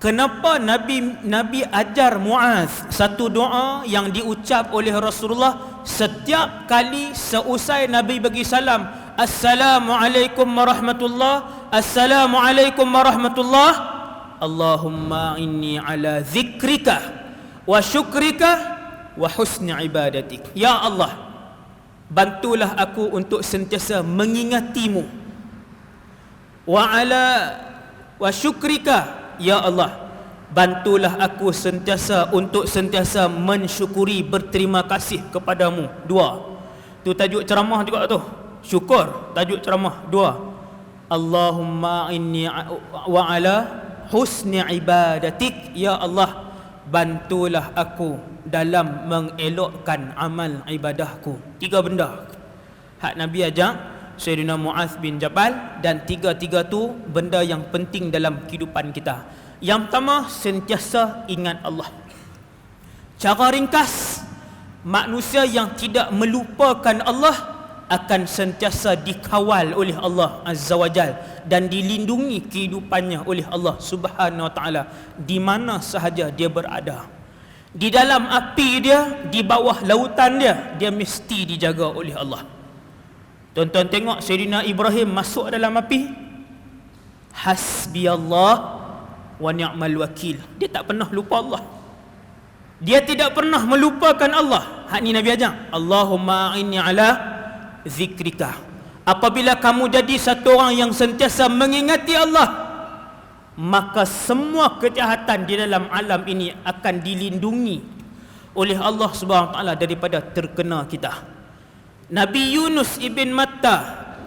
Kenapa Nabi Nabi ajar Muaz satu doa yang diucap oleh Rasulullah? Setiap kali seusai Nabi bagi salam Assalamualaikum warahmatullah Assalamualaikum warahmatullah Allahumma inni ala zikrika wa syukrika wa husni ibadatik. Ya Allah bantulah aku untuk sentiasa mengingatimu. Wa ala wa syukrika Ya Allah Bantulah aku sentiasa untuk sentiasa mensyukuri berterima kasih kepadamu. Dua. Tu tajuk ceramah juga tu. Syukur Tajuk ceramah. Dua. Allahumma inni wa ala husni ibadatik. Ya Allah Bantulah aku dalam mengelokkan amal ibadahku. Tiga benda. Hak Nabi ajak Sayyidina Muaz bin Jabal dan tiga-tiga tu benda yang penting dalam kehidupan kita. Yang pertama sentiasa ingat Allah. Cara ringkas manusia yang tidak melupakan Allah akan sentiasa dikawal oleh Allah Azza wa Jal dan dilindungi kehidupannya oleh Allah Subhanahu wa taala di mana sahaja dia berada. Di dalam api dia, di bawah lautan dia, dia mesti dijaga oleh Allah. Tuan-tuan tengok Sayyidina Ibrahim masuk dalam api. Hasbi Allah wa ni'mal wakil. Dia tak pernah lupa Allah. Dia tidak pernah melupakan Allah. Hak ni Nabi ajar. Allahumma inni ala zikrika. Apabila kamu jadi satu orang yang sentiasa mengingati Allah, maka semua kejahatan di dalam alam ini akan dilindungi oleh Allah Subhanahu Taala daripada terkena kita. Nabi Yunus ibn Matta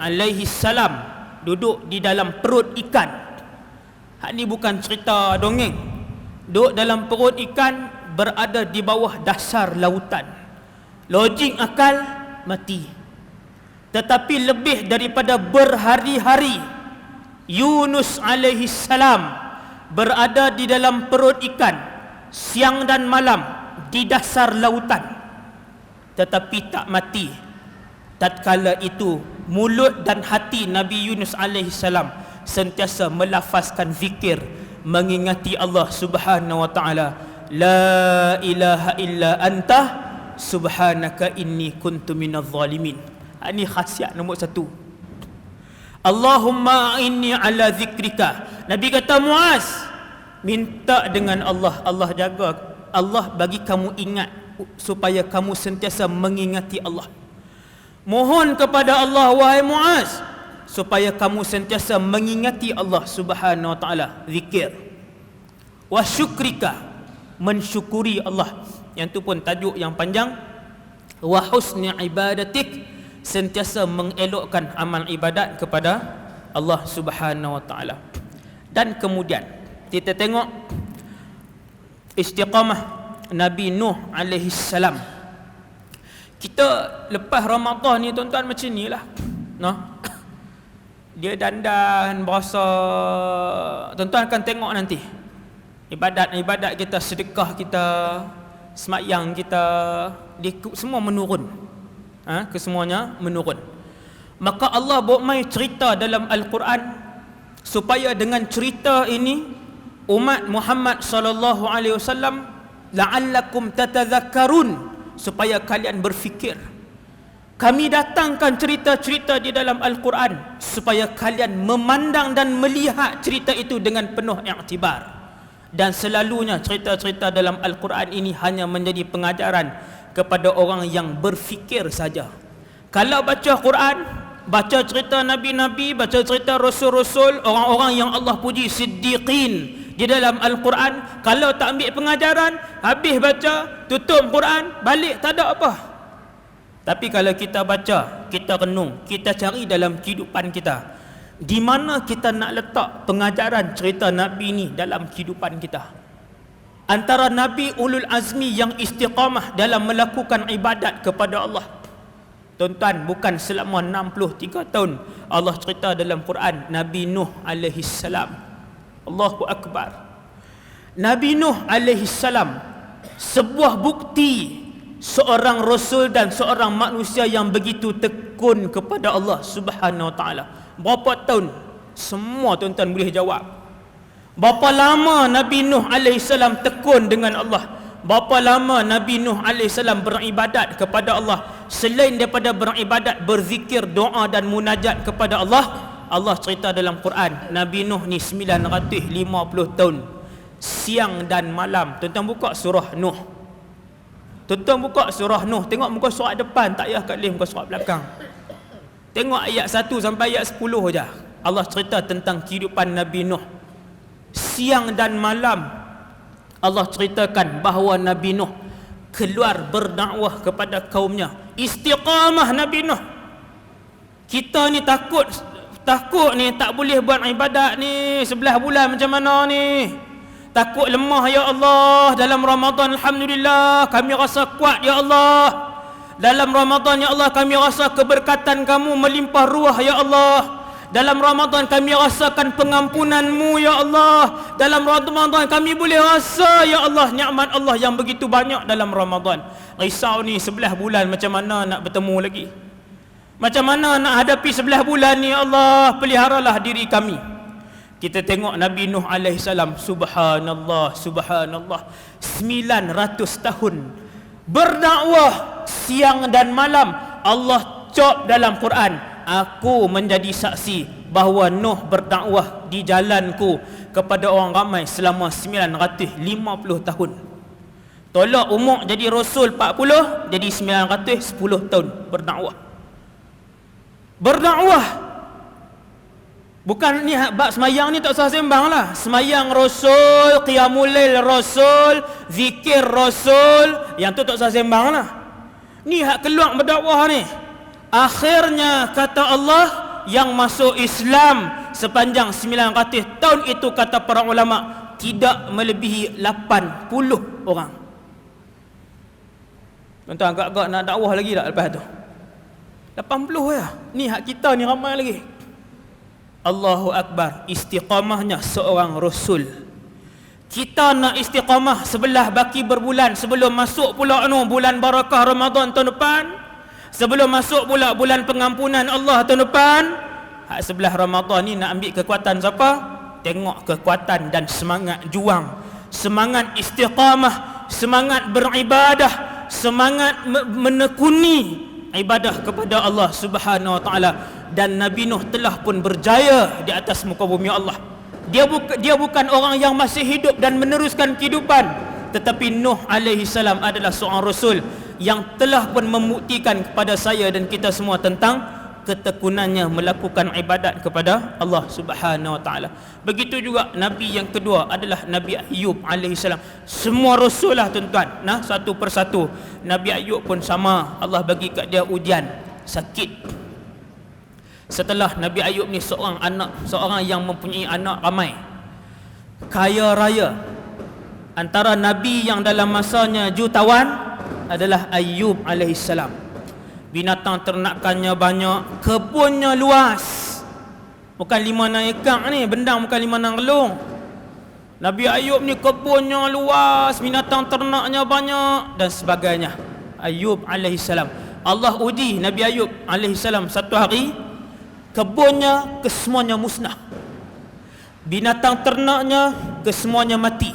alaihi salam duduk di dalam perut ikan. Hak ni bukan cerita dongeng. Duduk dalam perut ikan berada di bawah dasar lautan. Logik akal mati. Tetapi lebih daripada berhari-hari Yunus alaihi salam berada di dalam perut ikan siang dan malam di dasar lautan. Tetapi tak mati tatkala itu mulut dan hati Nabi Yunus alaihi salam sentiasa melafazkan zikir mengingati Allah Subhanahu wa taala. La ilaha illa anta subhanaka inni kuntu minadh zalimin. Ini khasiat nombor satu. Allahumma inni ala zikrika. Nabi kata Muaz minta dengan Allah. Allah jaga. Allah bagi kamu ingat supaya kamu sentiasa mengingati Allah Mohon kepada Allah wahai Muaz supaya kamu sentiasa mengingati Allah Subhanahu wa taala zikir. Wa syukrika mensyukuri Allah. Yang tu pun tajuk yang panjang. Wa husni ibadatik sentiasa mengelokkan amal ibadat kepada Allah Subhanahu wa taala. Dan kemudian kita tengok istiqamah Nabi Nuh alaihi salam kita lepas Ramadan ni tuan-tuan macam ni lah. No? dia dandan berasa tuan-tuan akan tengok nanti. Ibadat-ibadat kita sedekah kita semayang kita dia semua menurun. Ha? kesemuanya menurun. Maka Allah buat mai cerita dalam Al-Quran supaya dengan cerita ini umat Muhammad sallallahu alaihi wasallam la'allakum tatadhakkarun supaya kalian berfikir. Kami datangkan cerita-cerita di dalam Al-Quran supaya kalian memandang dan melihat cerita itu dengan penuh iktibar dan selalunya cerita-cerita dalam Al-Quran ini hanya menjadi pengajaran kepada orang yang berfikir saja. Kalau baca Quran baca cerita Nabi-Nabi baca cerita Rasul-Rasul orang-orang yang Allah puji siddiqin di dalam Al-Quran kalau tak ambil pengajaran habis baca tutup Quran balik tak ada apa. Tapi kalau kita baca kita renung kita cari dalam kehidupan kita di mana kita nak letak pengajaran cerita Nabi ni dalam kehidupan kita. Antara Nabi Ulul Azmi yang istiqamah dalam melakukan ibadat kepada Allah. Tuan-tuan, bukan selama 63 tahun Allah cerita dalam Quran Nabi Nuh alaihi salam Allahu Akbar Nabi Nuh alaihi salam sebuah bukti seorang rasul dan seorang manusia yang begitu tekun kepada Allah Subhanahu wa taala. Berapa tahun? Semua tuan-tuan boleh jawab. Berapa lama Nabi Nuh AS tekun dengan Allah Berapa lama Nabi Nuh AS beribadat kepada Allah Selain daripada beribadat Berzikir, doa dan munajat kepada Allah Allah cerita dalam Quran Nabi Nuh ni 950 tahun Siang dan malam. Tuan-tuan buka surah Nuh. Tuan-tuan buka surah Nuh Tengok muka surat depan Tak payah kat leh muka surat belakang. Tengok ayat 1 sampai ayat 10 je. Allah cerita tentang kehidupan Nabi Nuh. Siang dan malam Allah ceritakan bahawa Nabi Nuh keluar berdakwah kepada kaumnya. Istiqamah Nabi Nuh. Kita ni takut takut ni tak boleh buat ibadat ni. Sebelah bulan macam mana ni? Takut lemah ya Allah. Dalam Ramadan Alhamdulillah kami rasa kuat ya Allah. Dalam Ramadan ya Allah kami rasa keberkatan kamu melimpah ruah ya Allah. Dalam Ramadan kami rasakan pengampunanmu ya Allah. Dalam Ramadan kami boleh rasa ya Allah Nikmat Allah yang begitu banyak dalam Ramadan. Risau ni sebelah bulan macam mana nak bertemu lagi Macam mana nak hadapi sebelah bulan ni ya Allah Peliharalah diri kami Kita tengok Nabi Nuh AS Subhanallah Subhanallah 900 tahun Berdakwah siang dan malam Allah cop dalam Quran aku menjadi saksi bahawa Nuh berdakwah di jalanku kepada orang ramai selama 950 tahun. Tolak umur jadi rasul 40 jadi 910 tahun berdakwah. Berdakwah Bukan ni bab semayang ni tak usah sembang lah Semayang Rasul, Qiyamul Lail Rasul, Zikir Rasul Yang tu tak usah sembang lah Ni hak keluar berdakwah ni Akhirnya kata Allah yang masuk Islam sepanjang 900 tahun itu kata para ulama tidak melebihi 80 orang. Tuan-tuan agak-agak nak dakwah lagi tak lepas tu? 80 ya. Ni hak kita ni ramai lagi. Allahu Akbar. Istiqamahnya seorang Rasul. Kita nak istiqamah sebelah baki berbulan sebelum masuk pula anu bulan barakah Ramadan tahun depan. Sebelum masuk pula bulan pengampunan Allah tahun depan Hak sebelah Ramadan ni nak ambil kekuatan siapa? Tengok kekuatan dan semangat juang Semangat istiqamah Semangat beribadah Semangat menekuni ibadah kepada Allah subhanahu wa ta'ala. Dan Nabi Nuh telah pun berjaya di atas muka bumi Allah. Dia, buka, dia bukan orang yang masih hidup dan meneruskan kehidupan. Tetapi Nuh alaihi salam adalah seorang Rasul yang telah pun membuktikan kepada saya dan kita semua tentang ketekunannya melakukan ibadat kepada Allah Subhanahu wa taala. Begitu juga nabi yang kedua adalah Nabi Ayub alaihi salam. Semua rasul lah tuan-tuan, nah satu persatu. Nabi Ayub pun sama, Allah bagi kat dia ujian, sakit. Setelah Nabi Ayub ni seorang anak, seorang yang mempunyai anak ramai. Kaya raya. Antara nabi yang dalam masanya jutawan adalah Ayub alaihissalam. Binatang ternakannya banyak, kebunnya luas. Bukan lima enam ekar ni, bendang bukan lima enam relung. Nabi Ayub ni kebunnya luas, binatang ternaknya banyak dan sebagainya. Ayub alaihissalam. Allah uji Nabi Ayub alaihissalam satu hari kebunnya kesemuanya musnah. Binatang ternaknya kesemuanya mati.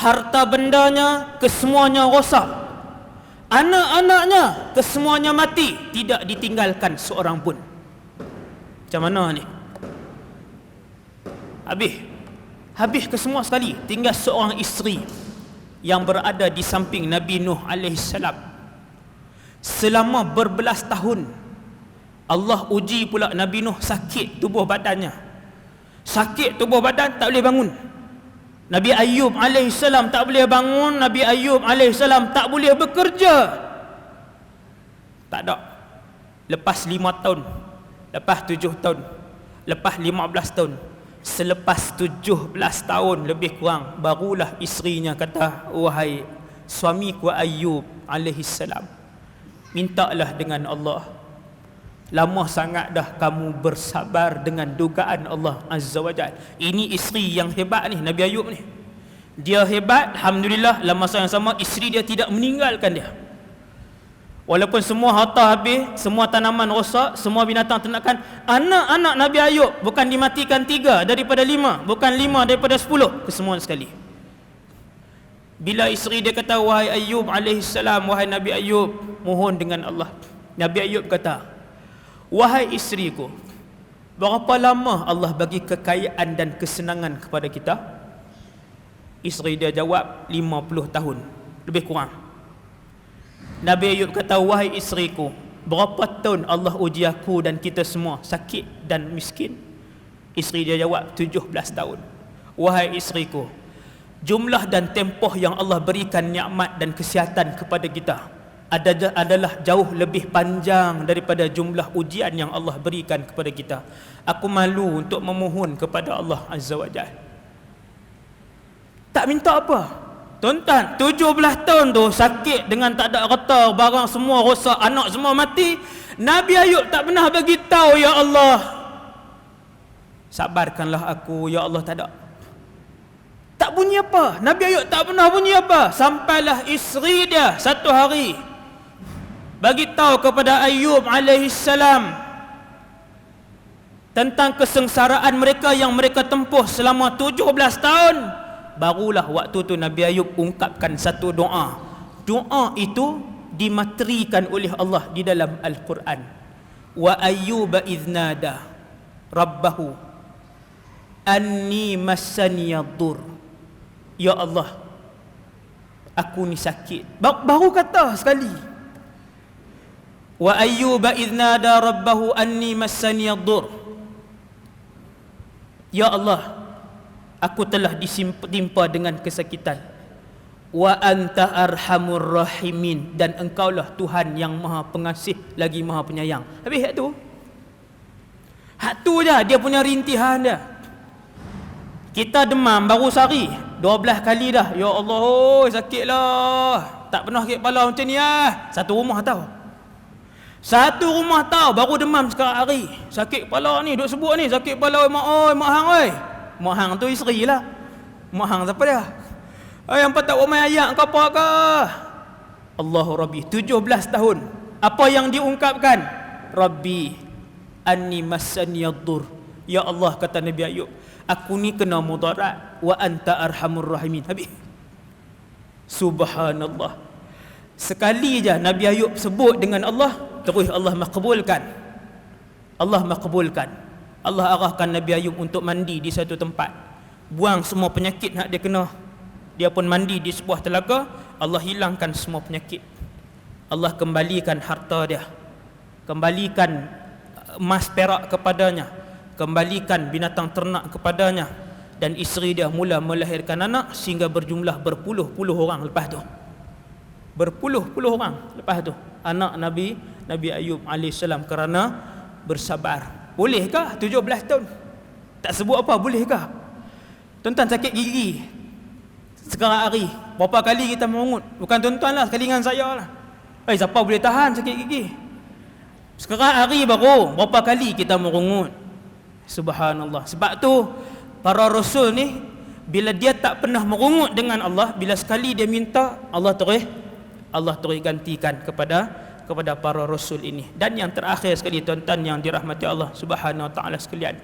Harta bendanya kesemuanya rosak. Anak-anaknya kesemuanya mati Tidak ditinggalkan seorang pun. Macam mana ni? Habis. Habis kesemua sekali Tinggal seorang isteri Yang berada di samping Nabi Nuh AS Selama berbelas tahun Allah uji pula Nabi Nuh sakit tubuh badannya. Sakit tubuh badan tak boleh bangun Nabi Ayub AS tak boleh bangun Nabi Ayub AS tak boleh bekerja. Tak ada. Lepas lima tahun Lepas tujuh tahun Lepas lima belas tahun Selepas tujuh belas tahun lebih kurang Barulah isterinya kata Wahai suamiku Ayub AS Mintalah dengan Allah Lama sangat dah kamu bersabar dengan dugaan Allah Azza wa Jal. Ini isteri yang hebat ni, Nabi Ayub ni. Dia hebat, Alhamdulillah, dalam masa yang sama, isteri dia tidak meninggalkan dia. Walaupun semua harta habis, semua tanaman rosak, semua binatang ternakan, anak-anak Nabi Ayub bukan dimatikan tiga daripada lima, bukan lima daripada sepuluh, kesemuan sekali. Bila isteri dia kata, wahai Ayub alaihissalam, wahai Nabi Ayub, mohon dengan Allah. Nabi Ayub kata, wahai isteriku, berapa lama Allah bagi kekayaan dan kesenangan kepada kita? Isteri dia jawab, 50 tahun, lebih kurang. Nabi Ayub kata wahai isteriku berapa tahun Allah uji aku dan kita semua sakit dan miskin isteri dia jawab 17 tahun wahai isteriku jumlah dan tempoh yang Allah berikan nikmat dan kesihatan kepada kita adalah jauh lebih panjang daripada jumlah ujian yang Allah berikan kepada kita aku malu untuk memohon kepada Allah Azza wa Jalla tak minta apa Tuan-tuan, 17 tahun tu sakit dengan tak ada reta, barang semua rosak, anak semua mati. Nabi Ayub tak pernah bagi tahu ya Allah. Sabarkanlah aku ya Allah tak ada. Tak bunyi apa. Nabi Ayub tak pernah bunyi apa. Sampailah isteri dia satu hari bagi tahu kepada Ayub alaihi salam tentang kesengsaraan mereka yang mereka tempuh selama 17 tahun barulah waktu tu Nabi Ayub ungkapkan satu doa. Doa itu dimaterikan oleh Allah di dalam Al-Quran. Wa ayyuba idnada rabbahu anni massani yadur ya Allah aku ni sakit. Baru kata sekali wa ayyuba idnada rabbahu anni massani yadur ya Allah aku telah ditimpa dengan kesakitan. Wa anta arhamur rahimin dan engkaulah Tuhan yang maha pengasih lagi maha penyayang. Habis hak tu? Hak tu je dia punya rintihan dia. Kita demam baru sehari 12 kali dah. Ya Allah oh, sakitlah. Tak pernah sakit kepala macam ni ah. Satu rumah tahu satu rumah tahu baru demam sekarang hari. Sakit kepala ni duk sebut ni. Sakit kepala mak oi mak hang oi. Mak hang tu isteri lah. Mak hang siapa dia? Eh yang patut umai ayat kau apa ke Allahu Rabbi 17 tahun. Apa yang diungkapkan? Rabbi Anni masani yadur Ya Allah kata Nabi Ayub Aku ni kena mudarat. Wa anta arhamur rahimin. Habis Subhanallah. Sekali je Nabi Ayub sebut dengan Allah Terus Allah makbulkan Allah makbulkan Allah arahkan Nabi Ayub untuk mandi di satu tempat. Buang semua penyakit nak dia kena. Dia pun mandi di sebuah telaga. Allah hilangkan semua penyakit. Allah kembalikan harta dia. Kembalikan uh, emas perak kepadanya. Kembalikan binatang ternak kepadanya. Dan isteri dia mula melahirkan anak sehingga berjumlah berpuluh-puluh orang lepas tu. Berpuluh-puluh orang lepas tu. Anak Nabi Nabi Ayub alaihissalam kerana bersabar Bolehkah 17 tahun? Tak sebut apa, bolehkah? Tuan-tuan sakit gigi. Sekarang hari, berapa kali kita mengungut? Bukan tuan-tuan lah, sekali dengan saya lah. Eh, siapa boleh tahan sakit gigi? Sekarang hari baru, berapa kali kita mengungut? Subhanallah. Sebab tu, para rasul ni, bila dia tak pernah merungut dengan Allah, bila sekali dia minta, Allah terus, Allah terus gantikan kepada kepada para rasul ini. Dan yang terakhir sekali tuan-tuan yang dirahmati Allah Subhanahu wa taala sekalian